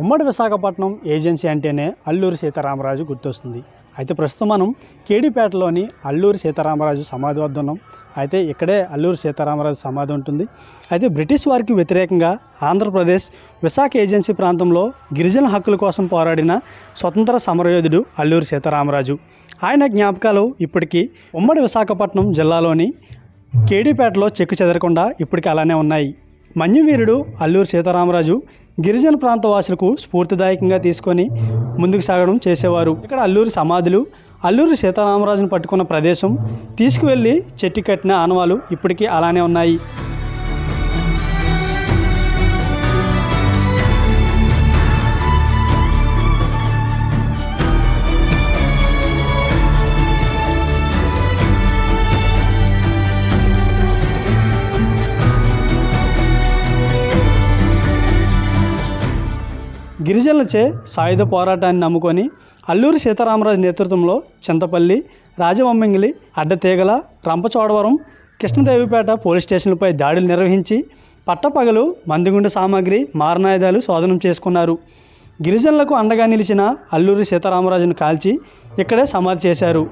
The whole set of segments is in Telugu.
ఉమ్మడి విశాఖపట్నం ఏజెన్సీ అంటేనే అల్లూరి సీతారామరాజు గుర్తొస్తుంది. అయితే ప్రస్తుతం మనం కేడీపేటలోని అల్లూరి సీతారామరాజు సమాధి వద్ద ఉన్నాం. అయితే ఇక్కడే అల్లూరి సీతారామరాజు సమాధి ఉంటుంది. అయితే బ్రిటిష్ వారికి వ్యతిరేకంగా ఆంధ్రప్రదేశ్ విశాఖ ఏజెన్సీ ప్రాంతంలో గిరిజన హక్కుల కోసం పోరాడిన స్వతంత్ర సమరయోధుడు అల్లూరి సీతారామరాజు. ఆయన జ్ఞాపకాలు ఇప్పటికీ ఉమ్మడి విశాఖపట్నం జిల్లాలోని కేడీపేటలో చెక్కు చెదరకుండా ఇప్పటికీ అలానే ఉన్నాయి. మన్యువీరుడు అల్లూరు సీతారామరాజు గిరిజన ప్రాంత వాసులకు స్ఫూర్తిదాయకంగా తీసుకొని ముందుకు సాగడం చేసేవారు. ఇక్కడ అల్లూరు సమాధులు అల్లూరు సీతారామరాజును పట్టుకున్న ప్రదేశం తీసుకువెళ్ళి చెట్టు కట్టిన ఆనవాలు ఇప్పటికీ అలానే ఉన్నాయి. గిరిజనులచే సాయుధ పోరాటాన్ని నమ్ముకొని అల్లూరి సీతారామరాజు నేతృత్వంలో చింతపల్లి రాజవమ్మింగిలి అడ్డతీగల రంపచోడవరం కృష్ణదేవిపేట పోలీస్ స్టేషన్లపై దాడులు నిర్వహించి పట్టపగలు మందుగుండు సామాగ్రి మారణాయుధాలు శోధనం చేసుకున్నారు. గిరిజనులకు అండగా నిలిచిన అల్లూరి సీతారామరాజును కాల్చి ఇక్కడే సమాధి చేశారు.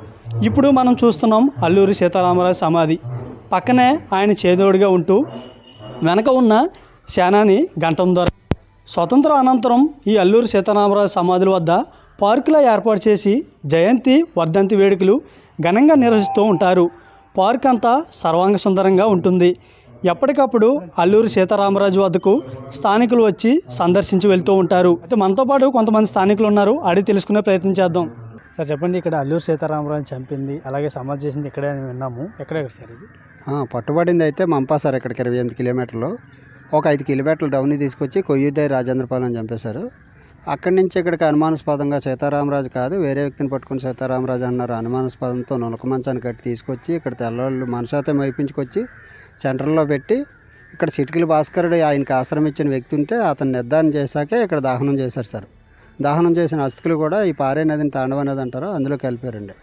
ఇప్పుడు మనం చూస్తున్నాం అల్లూరి సీతారామరాజు సమాధి. పక్కనే ఆయన చేదోడుగా ఉంటూ వెనక ఉన్న సేనాని గంటం ద్వారా స్వతంత్ర అనంతరం ఈ అల్లూరి సీతారామరాజు సమాధుల వద్ద పార్కులా ఏర్పాటు చేసి జయంతి వర్ధంతి వేడుకలు ఘనంగా నిర్వహిస్తూ ఉంటారు. పార్క్ అంతా సర్వాంగ సుందరంగా ఉంటుంది. ఎప్పటికప్పుడు అల్లూరి సీతారామరాజు వద్దకు స్థానికులు వచ్చి సందర్శించి వెళ్తూ ఉంటారు. అయితే మనతో పాటు కొంతమంది స్థానికులు ఉన్నారు. అడిగి తెలుసుకునే ప్రయత్నం చేద్దాం. సార్ చెప్పండి ఇక్కడ అల్లూరు సీతారామరాజు చంపింది అలాగే సమాధి చేసింది ఇక్కడే విన్నాము. ఎక్కడే సార్ ఇది? పట్టుబడింది అయితే మంపా సార్ ఇక్కడికి ఇరవై ఎనిమిది కిలోమీటర్లు. ఒక ఐదు కిలోమీటర్లు డౌన్ తీసుకొచ్చి కొయ్యుదై రాజేంద్రపాలెం చంపేశారు. అక్కడి నుంచి ఇక్కడికి అనుమానాస్పదంగా సీతారామరాజు కాదు వేరే వ్యక్తిని పట్టుకుని సీతారామరాజు అన్నారు. అనుమానాస్పదంతో నులక మంచాన్ని కట్టి తీసుకొచ్చి ఇక్కడ తెల్లవాళ్ళు మనుషాతం వేయించుకొచ్చి సెంటర్లో పెట్టి ఇక్కడ సిటికల భాస్కరుడు ఆయనకి ఆశ్రమం ఇచ్చిన వ్యక్తి ఉంటే అతను నిర్ధారణ చేశాకే ఇక్కడ దహనం చేశారు సార్. దహనం చేసిన అస్థికులు కూడా ఈ పారే నదిని తాండవ నది అంటారు అందులో కలిపారండి.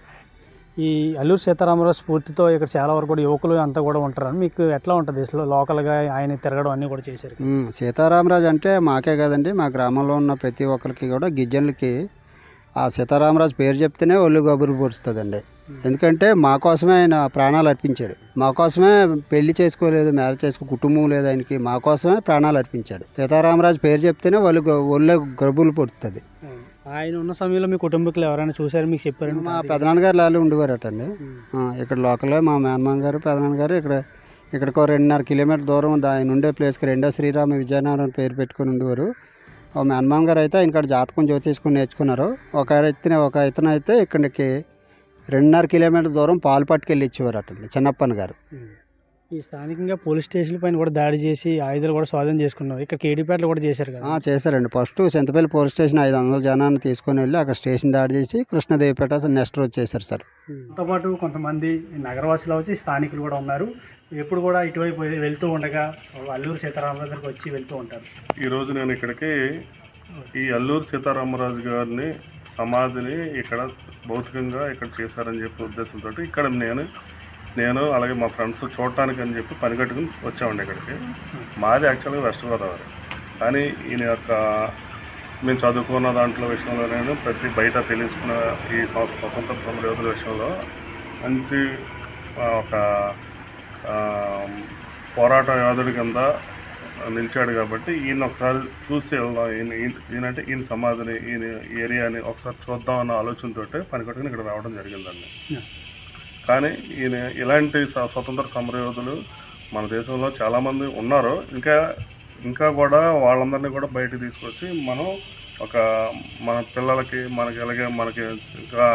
ఈ అల్లూరు సీతారామరాజు స్ఫూర్తితో ఇక్కడ చాలా వరకు కూడా యువకులు అంతా కూడా ఉంటారు. మీకు ఎట్లా ఉంటుంది? లోకల్గా ఆయన తిరగడం అన్నీ కూడా చేశారు సీతారామరాజు అంటే మాకే కదండి. మా గ్రామంలో ఉన్న ప్రతి ఒక్కరికి కూడా గిరిజనులకి ఆ సీతారామరాజు పేరు చెప్తేనే ఒళ్ళు గబురు పొరుస్తుందండి ఎందుకంటే మా కోసమే ఆయన ప్రాణాలు అర్పించాడు. మా కోసమే పెళ్ళి చేసుకోలేదు మ్యారేజ్ చేసుకో కుటుంబం లేదు ఆయనకి. మా కోసమే ప్రాణాలు అర్పించాడు. సీతారామరాజు పేరు చెప్తేనే ఒళ్ళు గ- ఒళ్ళు గబులు పొరుస్తుంది ఆయన ఉన్న సమయంలో మీ కుటుంబీకులు ఎవరైనా చూసారు మీకు చెప్పారండి మా పెదనాన్నగారు లాలు ఉండేవారటండి. ఇక్కడ లోకలే మా మేనమామ గారు పెదనాన్న గారు ఇక్కడ ఇక్కడికి ఒక రెండున్నర కిలోమీటర్ దూరం ఆయన ఉండే ప్లేస్కి రెండో శ్రీరామ విజయనగరం పేరు పెట్టుకుని ఉండేవారు. మేనమామ గారు అయితే ఆయన ఇక్కడ జాతకం జ్యోతిష్కుని నేర్చుకున్నారు. ఒక ఇతను ఒక ఇతను అయితే ఇక్కడికి రెండున్నర కిలోమీటర్ దూరం పాలు పట్టుకెళ్ళి ఇచ్చేవారు అటండి చిన్నప్పన్ గారు ఈ స్థానికంగా పోలీస్ స్టేషన్ పైన కూడా దాడి చేసి ఆయుధాలు కూడా స్వాధీనం చేసుకున్నారు. ఇక్కడ కేడీపేటలో కూడా చేశారు కదా? ఆ, చేశారండి. ఫస్ట్ చింతపల్లి పోలీస్ స్టేషన్ ఐదు వందల జనాన్ని తీసుకొని వెళ్ళి అక్కడ స్టేషన్ దాడి చేసి కృష్ణదేవిపేట నెక్స్ట్ రోజు చేశారు సార్. దాంతో పాటు కొంతమంది నగరవాసులు వచ్చి స్థానికులు కూడా ఉన్నారు. ఎప్పుడు కూడా ఇటువైపు వెళ్తూ ఉండగా అల్లూరు సీతారామరాజు దగ్గరికి వచ్చి వెళ్తూ ఉంటారు. ఈరోజు నేను ఇక్కడికి ఈ అల్లూరు సీతారామరాజు గారిని సమాధిని ఇక్కడ భౌతికంగా ఇక్కడ చేశారని చెప్పి ఉద్దేశంతో ఇక్కడ నేను నేను అలాగే మా ఫ్రెండ్స్ చూడటానికి అని చెప్పి పని కట్టుకుని వచ్చామండి ఇక్కడికి. మాది యాక్చువల్గా వెస్ట్ గోదావరి. కానీ ఈయన యొక్క మేము చదువుకున్న దాంట్లో విషయంలో నేను ప్రతి బయట తెలుసుకున్న ఈ స్వ- స్వతంత్ర సమరయోధుల విషయంలో మంచి ఒక పోరాట యోధుడి కింద నిలిచాడు కాబట్టి ఈయన ఒకసారి చూసి వెళ్దాం. ఈయన ఈయన- ఈయనంటే ఈయన సమాధిని ఈయన ఏరియాని ఒకసారి చూద్దాం అన్న ఆలోచనతో పని కట్టుకుని ఇక్కడ రావడం జరిగిందండి. కానీ ఈయన ఇలాంటి స్వతంత్ర సమరయోధులు మన దేశంలో చాలామంది ఉన్నారు. ఇంకా ఇంకా కూడా వాళ్ళందరినీ కూడా బయటకు తీసుకొచ్చి మనం ఒక మన పిల్లలకి మనకి అలాగే మనకి ఇంకా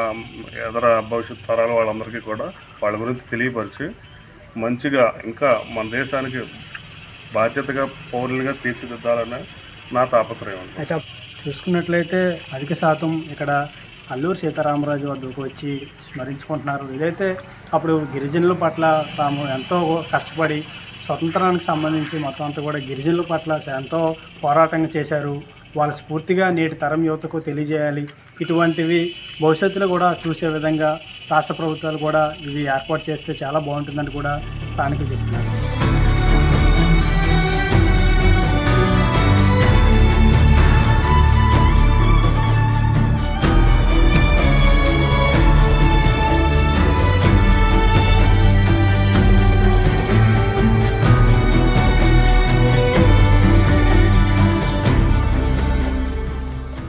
ఎదర భవిష్యత్ తరాలు వాళ్ళందరికీ కూడా వాళ్ళ గురించి తెలియపరిచి మంచిగా ఇంకా మన దేశానికి బాధ్యతగా పౌరులుగా తీర్చిదిద్దాలని నా తాపత్రయం అయితే చూసుకున్నట్లయితే అధిక శాతం ఇక్కడ అల్లూరు సీతారామరాజు వద్దకు వచ్చి స్మరించుకుంటున్నారు. ఇదైతే అప్పుడు గిరిజనుల పట్ల తాము ఎంతో కష్టపడి స్వతంత్రానికి సంబంధించి మొత్తం అంతా కూడా గిరిజనుల పట్ల ఎంతో పోరాటం చేశారు. వాళ్ళ స్ఫూర్తిగా నేటి తరం యువతకు తెలియజేయాలి. ఇటువంటివి భవిష్యత్తులో కూడా చూసే విధంగా రాష్ట్ర ప్రభుత్వాలు కూడా ఇవి ఏర్పాటు చేస్తే చాలా బాగుంటుందని కూడా స్థానికులు చెప్తున్నారు.